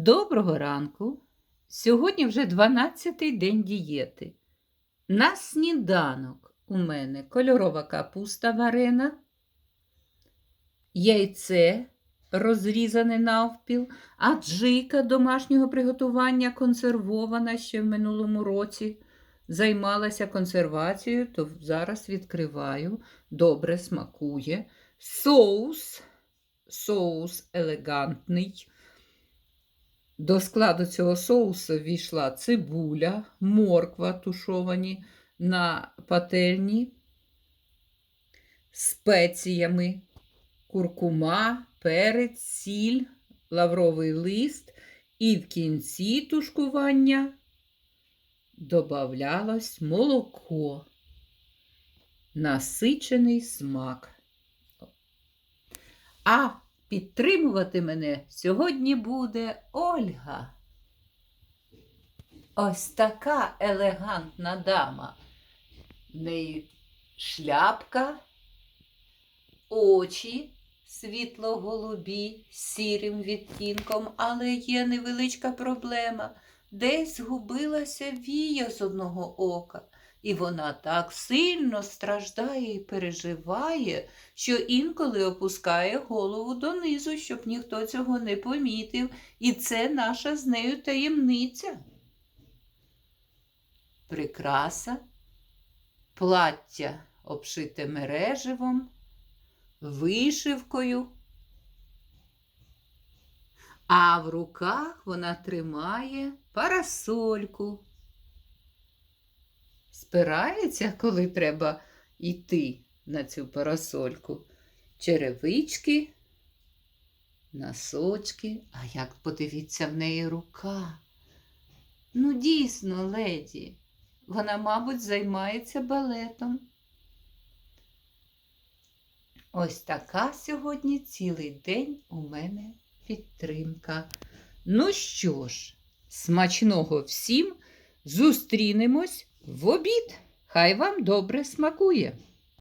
Доброго ранку. Сьогодні вже 12-й день дієти. На сніданок у мене кольорова капуста варена, яйце розрізане навпіл, аджика домашнього приготування консервована ще в минулому році. Займалася консервацією, то зараз відкриваю. Добре смакує. Соус, соус елегантний. До складу цього соусу війшла цибуля, морква тушовані на пательні, спеціями, куркума, перець, сіль, лавровий лист, і в кінці тушкування додавалось молоко, насичений смак. А Підтримувати мене сьогодні буде Ольга. Ось така елегантна дама. В неї шляпка, очі світло-голубі сірим відтінком, але є невеличка проблема. Десь згубилася вія з одного ока. І вона так сильно страждає і переживає, що інколи опускає голову донизу, щоб ніхто цього не помітив, і це наша з нею таємниця. Прикраса, плаття обшите мереживом, вишивкою. А в руках вона тримає парасольку спирається, коли треба йти на цю парасольку. Черевички, носочки, а як подивіться в неї рука. Ну, дійсно, леді, вона, мабуть, займається балетом. Ось така сьогодні цілий день у мене підтримка. Ну що ж, смачного всім! Зустрінемось в обід. Хай вам добре смакує.